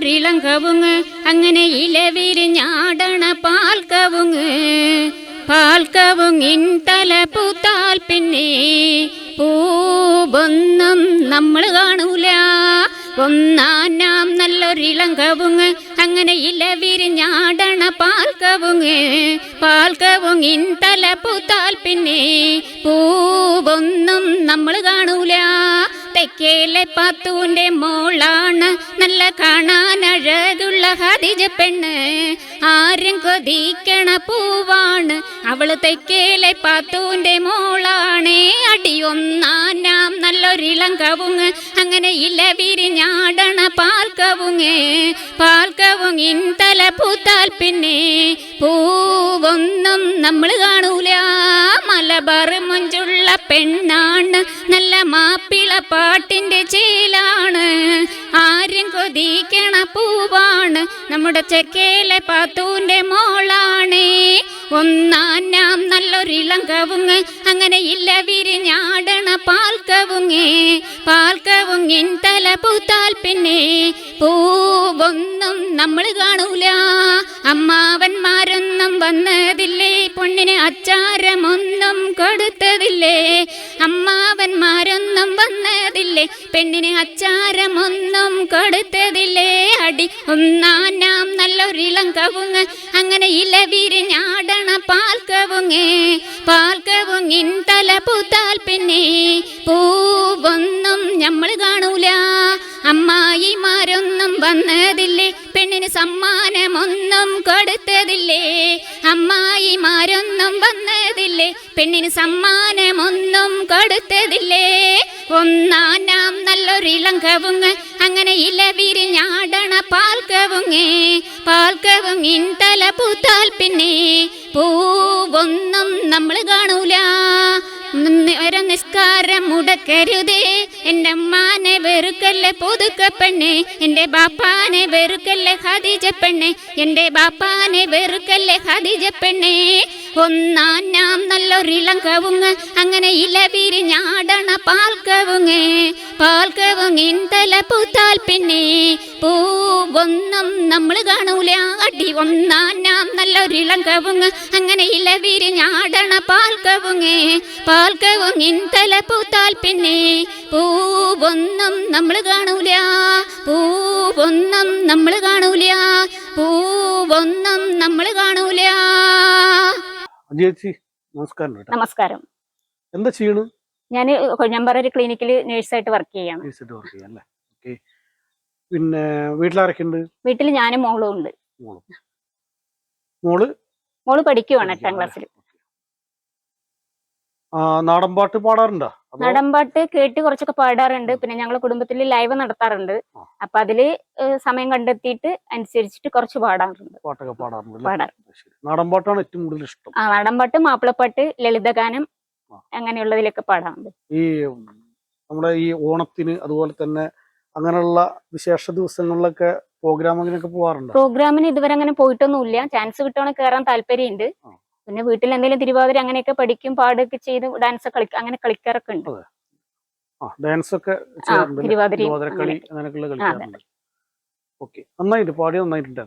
നല്ലൊരിളം കവുങ്ങ് അങ്ങനെ ഇലവിരിഞ്ഞാടണ പാൽ കവുങ്ങ് പാൽ കവുങ്ങിൻ തല പൂത്താൽ പിന്നെ പൂവൊന്നും നമ്മൾ കാണൂല. ഒന്നാനാം നല്ലൊരിളം കവുങ്ങ് അങ്ങനെ ഇലവിരിഞ്ഞാടണ പാൽ കവുങ്ങ് പാൽ കവുങ്ങിൻ തല പൂത്താൽ പിന്നെ പൂവൊന്നും നമ്മൾ കാണൂല. തെക്കേലെ പാത്തൂന്റെ മോളാണ്. നല്ല കാണാൻ അഴകുള്ള ഹതിജ പെണ്ണ്. ആരും കൊതിക്കണ പൂവാണ്. അവൾ തെക്കേലെ പാത്തൂന്റെ മോളാണേ. അടിയൊന്നാനാം നല്ലൊരിളം കവുങ്ങ്. അങ്ങനെ ഇല വിരിഞ്ഞാടണ പാൽ കവുങ്ങ്. പാൽ കവുങ്ങിൻ തല പൂത്താൽ പിന്നെ. പൂവൊന്നും നമ്മൾ കാണൂല. മലബാർ മുഞ്ചുള്ള പെണ്ണാണ്. നല്ല മാപ്പിള പാട്ടിന്റെ ചേലാണ്. ആരും കൊതിക്കണ പൂവാണ്. നമ്മുടെ ചെക്കേലെ പാത്തൂന്റെ മോളാണേ. ഒന്നാനാം നല്ലൊരിളം കവുങ്ങ്. അങ്ങനെ ഇല്ല വിരിഞ്ഞാടണ പാൽ കവുങ്ങ്. പാൽ കവുങ്ങിൻ തല പൂത്താൽ പിന്നെ പൂവൊന്നും നമ്മൾ കാണൂല. അമ്മാവന്മാരൊന്നും വന്നതില്ലേ? പൊണ്ണിന് അച്ചാരമൊന്നും കൊടുത്തതില്ലേ? അമ്മാവന്മാരൊന്നും വന്നതില്ലേ? പെണ്ണിന് അച്ചാരമൊന്നും കൊടുത്തതില്ലേ? അടി ഒന്നാനാം നല്ലൊരിളം കവുങ്ങ്. അങ്ങനെ ഇല വിരിഞ്ഞാടണ പാൽ കവുങ്ങ്. പാൽ കവുങ്ങിൻ തല പൂത്താൽ പിന്നെ പൂവൊന്നും നമ്മൾ കാണൂല. അമ്മായിമാരൊന്നും വന്നതില്ലേ? പെണ്ണിന് സമ്മാനമൊന്നും കൊടുത്തതില്ലേ? അമ്മായിമാരൊന്നും വന്നതില്ലേ? പെണ്ണിന് സമ്മാനമൊന്നും കൊടുത്തതില്ലേ? ഒന്നാനാം നല്ലൊരിളം കവുങ്ങ് അങ്ങനെ ഇല വിരിഞ്ഞാടണ പാൽ കവുങ്ങ് പാൽ കവുങ്ങിൻ തല പൂത്താൽ പിന്നെ പൂവൊന്നും നമ്മൾ കാണൂല. ഒരു നിസ്കാരം മുടക്കരുതേ. എന്റെ അമ്മാനെ വെറുക്കല്ലേ പുതുക്ക പെണ്ണെ. എന്റെ ബാപ്പാനെ വെറുക്കല്ലേ ഹദിജ പെണ്ണെ. എന്റെ ബാപ്പാനെ വെറുക്കല്ലേ ഹദിജ പെണ്ണെ. ഒന്നാം നാം നല്ലൊരിളം കവുങ്ങ് അങ്ങനെ ഇല പിരിഞ്ഞാടണ പാൽ കവുങ്ങ് പാൽ കവുങ്ങിൻ തല പൂത്താൽ പിന്നെ പൂവൊന്നും നമ്മൾ കാണൂല. അടി ഒന്നാം നാം നല്ലൊരിളം കവുങ്ങ് അങ്ങനെ ഇല പിരിഞ്ഞാടണ പാൽ കവുങ്ങ് പാൽ കവുങ്ങിൻ തല പൂത്താൽ പിന്നെ പൂവൊന്നും നമ്മൾ കാണൂല. പൂവൊന്നും നമ്മൾ കാണൂല. പൂവൊന്നും നമ്മൾ കാണൂല. ചേച്ചി നമസ്കാരം നമസ്കാരം. എന്താ ചെയ്യണു? ഞാൻ കൊഞ്ഞമ്പറ ഒരു ക്ലിനിക്കിൽ നേഴ്സായിട്ട് വർക്ക് ചെയ്യാണ്. നഴ്സായിട്ട് വർക്ക് ചെയ്യാം അല്ലേ? ഓക്കെ പിന്നെ വീട്ടിലാരൊക്കെയുണ്ട് വീട്ടിൽ ഞാനും മോളും ഉണ്ട്. മോൾ. മോൾ? മോൾ പഠിക്കുവാണ് എട്ടാം ക്ലാസ്സിൽ നാടൻ പാട്ട് പാടാറുണ്ടോ? കേട്ട് കുറച്ചൊക്കെ പാടാറുണ്ട്. പിന്നെ ഞങ്ങൾ കുടുംബത്തിൽ ലൈവ് നടത്താറുണ്ട്. അപ്പൊ അതിൽ സമയം കണ്ടെത്തിയിട്ട് അനുസരിച്ചിട്ട് കുറച്ച് പാടാറുണ്ട്. പാട്ടൊക്കെ പാടാറുണ്ട് നാടൻ പാട്ടാണ് ഏറ്റവും കൂടുതൽ ഇഷ്ടം. ആ നടമ്പാട്ട് മാപ്പിളപ്പാട്ട് ലളിതഗാനം. അങ്ങനെയുള്ളതിലൊക്കെ പാടാറുണ്ട്. ഈ നമ്മുടെ ഈ ഓണത്തിന് അതുപോലെ തന്നെ അങ്ങനെയുള്ള വിശേഷ ദിവസങ്ങളിലൊക്കെ പ്രോഗ്രാം അങ്ങനെയൊക്കെ പോവാറുണ്ടോ? പ്രോഗ്രാമിന് ഇതുവരെ അങ്ങനെ പോയിട്ടൊന്നുമില്ല. ചാൻസ് കിട്ടുവാണെങ്കിൽ കയറാൻ താല്പര്യമുണ്ട്. പിന്നെ വീട്ടിൽ എന്തെങ്കിലും തിരുവാതിര അങ്ങനെയൊക്കെ പഠിക്കും പാടൊക്കെ ചെയ്ത് ഡാൻസ് കളിക്കും അങ്ങനെ കളിക്കാറൊക്കെ ഉണ്ട്. ഡാൻസ് ഒക്കെ തിരുവാതിരക്കളി ഓക്കെ. നന്നായിട്ട് പാടി നന്നായിട്ടുണ്ട്.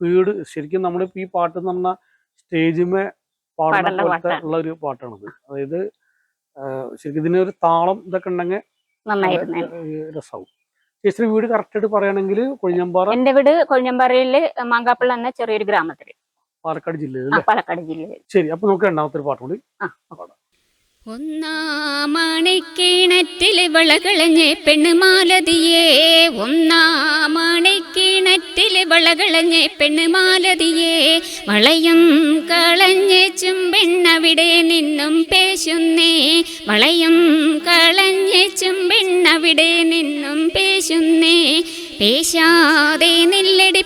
സ്പീഡ് ശരിക്കും നമ്മളിപ്പോ ഈ പാട്ട് എന്ന് പറഞ്ഞാൽ സ്റ്റേജിമേ പാടുന്ന പോലത്തെ പാട്ടാണ്. ഉള്ള ഒരു പാട്ടാണത്. അതായത് ശരിക്കും ശരിക്കും ഇതിനൊരു താളം ഇതൊക്കെ ഉണ്ടെങ്കിൽ രസമാവും ചേച്ചി വീട് കറക്റ്റ് ആയിട്ട് പറയുകയാണെങ്കിൽ കൊഴിഞ്ഞമ്പാറ എന്റെ വീട് കൊഴിഞ്ഞമ്പാറയിൽ മാങ്കാപ്പിള്ള എന്ന ചെറിയൊരു ഗ്രാമത്തിൽ. പാലക്കാട് ജില്ലയിൽ പാലക്കാട് ജില്ലയിൽ ശരി അപ്പൊ നമുക്ക് രണ്ടാമത്തെ ഒരു പാട്ട് കൂടി ആ. പാടാം. ഒന്നാമണിക്കിണറ്റിൽ വളകളഞ്ഞ് പെണ്ണുമാലതിയേ ഒന്നാമണിക്കിണറ്റിൽ വളകളഞ്ഞ് പെണ്ണുമാലതിയേ വളയും കളഞ്ഞ് ചുംബെണ്ണവിടെ നിന്നും പേശുന്നേ വളയും കളഞ്ഞ് ചുംബെണ്ണവിടെ നിന്നും പേശുന്നേ പേശാതെ നില്ലടി പെണ്ണെ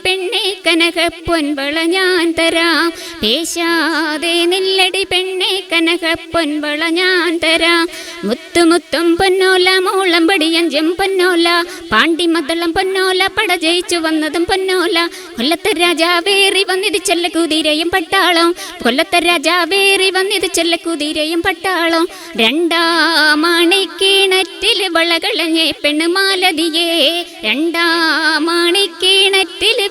കനക പൊൻവള ഞാൻ തരാം. പേശാതെ നില്ലടി പെണ്ണെ കനക പൊൻവള ഞാൻ തരാം. മുത്തുമുത്തും പൊന്നോല മൂളം പടിയഞ്ചും പൊന്നോല പാണ്ടിമദ്ദളം പൊന്നോല പട ജയിച്ചു വന്നതും പൊന്നോല. കൊല്ലത്ത രാജാവേറി വന്നിത് ചെല്ല കുതിരയും പട്ടാളം. കൊല്ലത്ത രാജാവേറി വന്നിത് ചെല്ല കുതിരയും പട്ടാളം. രണ്ടാം മണിക്കിണറ്റിൽ വളകളഞ്ഞേ പെണ്ണുമാലതിയേ. രണ്ടാം മണിക്കിണറ്റിൽ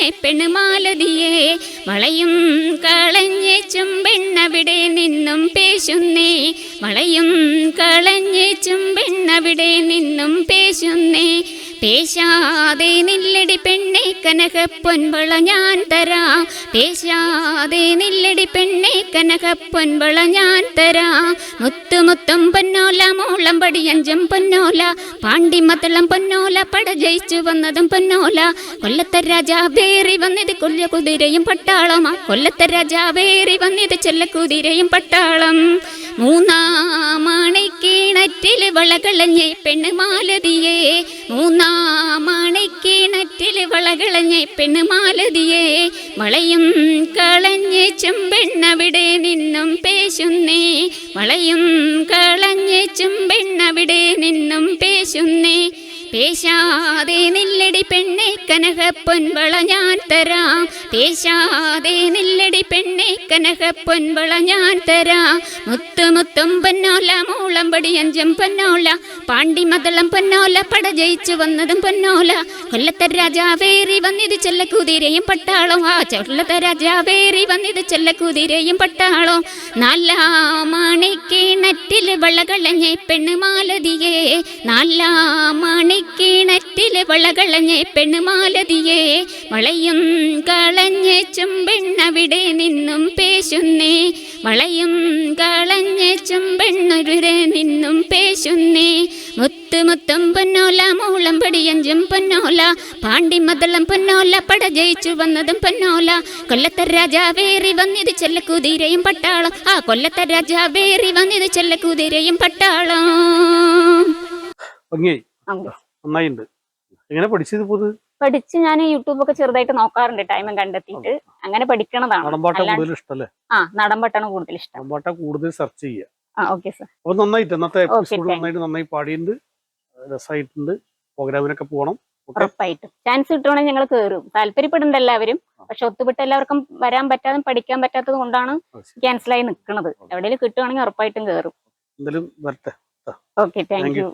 വളകളഞ്ഞേ പെണ്ണുമാലതിയെ വളയും കളഞ്ഞേ ചുംബെണ്ണവിടെ നിന്നും പേശുന്നേ. വളയും കളഞ്ഞേ ചുംബെണ്ണവിടെ നിന്നും പേശുന്നേ. പേശാതെ നില്ലടി പെണ്ണെ കനക പൊൻവള ഞാൻ തരാം. പേശാതെ നില്ലടി പെണ്ണെ കനക പൊൻവള ഞാൻ തരാം. മുത്തുമുത്തും പൊന്നോല മൂളം പടിയഞ്ചും പൊന്നോല പാണ്ടിമത്തളം പൊന്നോല പട ജയിച്ചു വന്നതും പൊന്നോല. കൊല്ലത്തെ രാജാവേറി വന്നത് കൊല്ല കുതിരയും പട്ടാളമാ കൊല്ലത്തെ രാജാവേറി വന്നത് ചെല്ല കുതിരയും പട്ടാളം. മൂന്നാം വളകളഞ്ഞ് പെണ്ണ് മാലതിയേ മൂന്നാം വളകളഞ്ഞ് വളകളഞ്ഞേ പെണ്ണ് മാലതിയേ വളയും കളഞ്ഞ് ചെമ്പെണ്ണവിടെ നിന്നും പേശുന്നേ. വളയും കളഞ്ഞ് ചെമ്പെണ്ണവിടെ നിന്നും പേശുന്നേ. പേശാതെ നില്ലടി പെണ്ണെ കനക പൊൻവള ഞാൻ തരാം. പേശാതെ നില്ലടി പെണ്ണെ കനക പൊൻവള ഞാൻ തരാം. മുത്തുമുത്തും പൊന്നോല മൂളം പടിയഞ്ചും പൊന്നോല പാണ്ടിമതളം പൊന്നോല പട ജയിച്ചു വന്നതും പൊന്നോല. കൊല്ലത്തെ രാജാവേറി വന്നിത് ചെല്ല കുതിരയും പട്ടാളം. ആ കൊല്ലത്തെ രാജാവേറി വന്നിത് ചെല്ല കുതിരയും പട്ടാളം. നാലാം മണിക്കിണറ്റിൽ വളകളഞ്ഞേ പെണ്ണ് നല്ല നാലാം മണിക്കിണറ്റിൽ വളകളഞ്ഞ പെണ്ണുമാലതിയെ മളയും വളയും കളഞ്ഞ് ചുംബെണ്ണവിടെ നിന്നും പേശുന്നേ. വളയും കളഞ്ഞ് ചുംബെണ്ണുരുടെ നിന്നും പേശുന്നേ. മുത്ത് മുത്തും പൊന്നോല മൂളം പടിയഞ്ചും പൊന്നോല പാണ്ടിമതളം പൊന്നോല പട ജയിച്ചു വന്നതും പൊന്നോല. കൊല്ലത്തെ രാജാവേറി വന്നിത് ചെല്ല കുതിരയും പട്ടാളം. ആ കൊല്ലത്തെ രാജാവേറി വന്നിത് ചെല്ല കുതിരയും പട്ടാളം ഭംഗിയായി അങ്ങനെ. നന്നായിട്ടുണ്ട് എങ്ങനെ പഠിച്ചത് പോത് പഠിച്ച് ഞാൻ യൂട്യൂബ് ഒക്കെ ചെറുതായിട്ട് നോക്കാറുണ്ട് ടൈമും കണ്ടെത്തിയിട്ട്. അങ്ങനെ പഠിക്കണതാണ്. ഇഷ്ടല്ലേ? ആ നടമ്പട്ടാണ് കൂടുതൽ ഇഷ്ടം. നടമ്പാട്ട കൂടുതൽ സെർച്ച് ചെയ്യുക അപ്പൊ നന്നായിട്ട് ഇന്നത്തെ എപ്പിസോഡ്. നന്നായിട്ട് നന്നായി പാടിയിട്ടുണ്ട് രസമായിട്ടുണ്ട് പ്രോഗ്രാമിനൊക്കെ പോകണം ഉറപ്പായിട്ടും. ചാൻസ് കിട്ടുവാണെങ്കിൽ ഞങ്ങൾ കേറും. താല്പര്യപ്പെടുന്നുണ്ട് എല്ലാവരും. പക്ഷെ ഒത്തുവിട്ട് എല്ലാവർക്കും വരാൻ പറ്റാതെ പഠിക്കാൻ പറ്റാത്തത് കൊണ്ടാണ് ക്യാൻസൽ ആയി നിൽക്കുന്നത് എവിടെയെങ്കിലും കിട്ടുവാണെങ്കിൽ ഉറപ്പായിട്ടും വരട്ടെ. Okay thank you